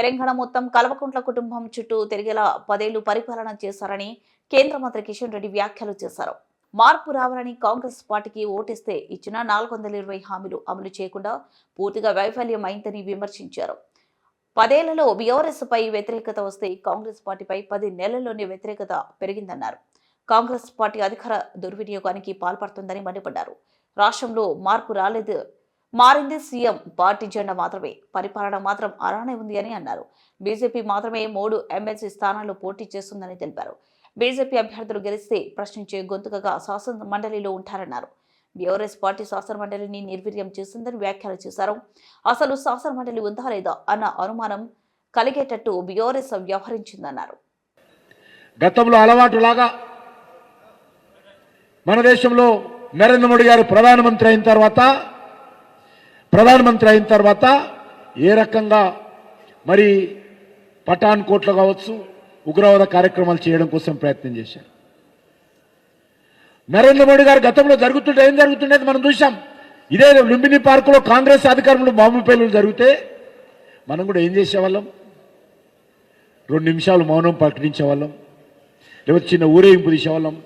తెలంగాణ మొత్తం కల్వకుంట్ల కుటుంబం చుట్టూ తిరిగేలా పదేళ్ళు పరిపాలన చేశారని కేంద్ర మంత్రి కిషన్ రెడ్డి వ్యాఖ్యలు చేశారు. మార్పు రావాలని కాంగ్రెస్ పార్టీకి ఓటేస్తే ఇచ్చిన నాలుగు వందల ఇరవై హామీలు అమలు చేయకుండా పూర్తిగా వైఫల్యం అయిందని విమర్శించారు. పదేళ్ళలో బీఆర్ఎస్పై వ్యతిరేకత వస్తే కాంగ్రెస్ పార్టీపై పది నెలల్లోనే వ్యతిరేకత పెరిగిందన్నారు. కాంగ్రెస్ పార్టీ అధికార దుర్వినియోగానికి పాల్పడుతుందని మండిపడ్డారు. రాష్ట్రంలో మార్పు రాలేదు. మారింది సీఎం. పార్టీ జెండా మాత్రమే. పరిపాలన మాత్రం అలానే ఉంది అని అన్నారు. బీజేపీ మాత్రమే మూడు ఎమ్మెల్సీ స్థానాల్లో పోటీ చేస్తుందని తెలిపారు. బీజేపీ అభ్యర్థులు గెలిస్తే ప్రశ్నించే గొంతుకగా శాసన మండలిలో ఉంటారన్నారు. బీఆర్ఎస్ పార్టీ శాసన మండలిని నిర్వీర్యం చేసిందని వ్యాఖ్యలు చేశారు. అసలు శాసన మండలి ఉందా లేదా అన్న అనుమానం కలిగేటట్టు బీఆర్ఎస్ వ్యవహరించిందన్నారు. గతంలో అలవాటులాగా మన దేశంలో నరేంద్ర మోడీ గారు ప్రధానమంత్రి అయిన తర్వాత ప్రధానమంత్రి అయిన తర్వాత ఏ రకంగా మరి పఠాన్ కోట్లు కావచ్చు ఉగ్రవాద కార్యక్రమాలు చేయడం కోసం ప్రయత్నం చేశారు. నరేంద్ర మోడీ గారు గతంలో జరుగుతుంటే ఏం జరుగుతుండేది మనం చూసాం ఇదే లుంబిని పార్కులో కాంగ్రెస్ అధికారులు బాంబు పేలులు జరిగితే మనం కూడా ఏం చేసేవాళ్ళం? రెండు నిమిషాలు మౌనం ప్రకటించేవాళ్ళం. లేకపోతే చిన్న ఊరేగింపు తీసేవాళ్ళం.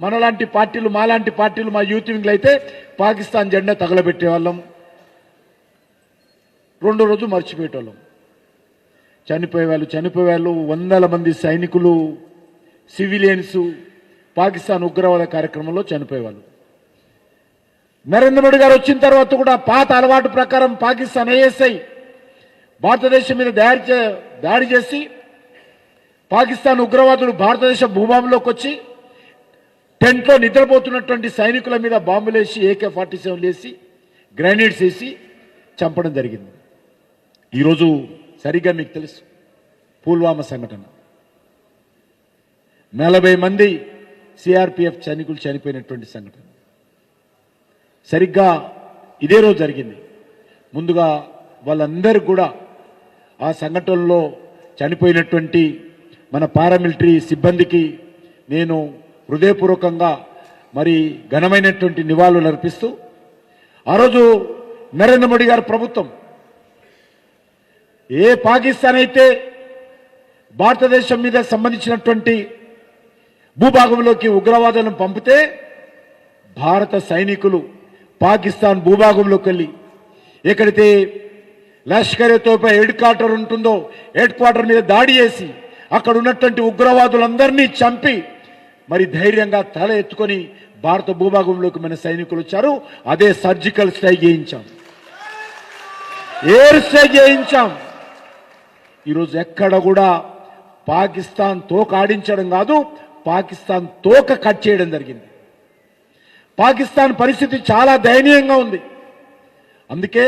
మనలాంటి పార్టీలు మాలాంటి పార్టీలు మా యూత్ వింగ్లు అయితే పాకిస్తాన్ జెండా తగలబెట్టేవాళ్ళం. రెండో రోజు మర్చిపోయేటోళ్ళం. చనిపోయే వాళ్ళు చనిపోయే వాళ్ళు వందల మంది సైనికులు సివిలియన్స్ పాకిస్తాన్ ఉగ్రవాద కార్యక్రమంలో చనిపోయేవాళ్ళు. నరేంద్ర మోడీ గారు వచ్చిన తర్వాత కూడా పాత అలవాటు ప్రకారం పాకిస్తాన్ ఐఎస్ఐ భారతదేశం మీద దాడి చే- దాడి చేసి పాకిస్తాన్ ఉగ్రవాదులు భారతదేశ భూభాగంలోకి వచ్చి టెంట్లో నిద్రపోతున్నటువంటి సైనికుల మీద బాంబులేసి ఏకే ఫార్టీ సెవెన్లు వేసి గ్రైనేడ్స్ వేసి చంపడం జరిగింది. ఈరోజు సరిగ్గా మీకు తెలుసు. పుల్వామా సంఘటన. నలభై మంది సిఆర్పిఎఫ్ సైనికులు చనిపోయినటువంటి సంఘటన. సరిగ్గా ఇదే రోజు జరిగింది. ముందుగా వాళ్ళందరూ కూడా ఆ సంఘటనలో చనిపోయినటువంటి మన పారామిలిటరీ సిబ్బందికి నేను హృదయపూర్వకంగా మరి ఘనమైనటువంటి నివాళులు అర్పిస్తూ ఆ రోజు నరేంద్ర మోడీ గారి ప్రభుత్వం ఏ పాకిస్తాన్ అయితే భారతదేశం మీద సంబంధించినటువంటి భూభాగంలోకి ఉగ్రవాదులను పంపితే భారత సైనికులు పాకిస్తాన్ భూభాగంలోకి వెళ్ళి ఎక్కడైతే లష్కర్ తోపా హెడ్ క్వార్టర్ ఉంటుందో హెడ్ క్వార్టర్ మీద దాడి చేసి అక్కడ ఉన్నటువంటి ఉగ్రవాదులందరినీ చంపి మరి ధైర్యంగా తల ఎత్తుకొని భారత భూభాగంలోకి మన సైనికులు వచ్చారు. అదే సర్జికల్ స్ట్రైక్ చేయించాం. ఎయిర్ స్ట్రైక్ చేయించాం. ఈరోజు ఎక్కడ కూడా పాకిస్తాన్ తోక ఆడించడం కాదు పాకిస్తాన్ తోక కట్ చేయడం జరిగింది. పాకిస్తాన్ పరిస్థితి చాలా దయనీయంగా ఉంది. అందుకే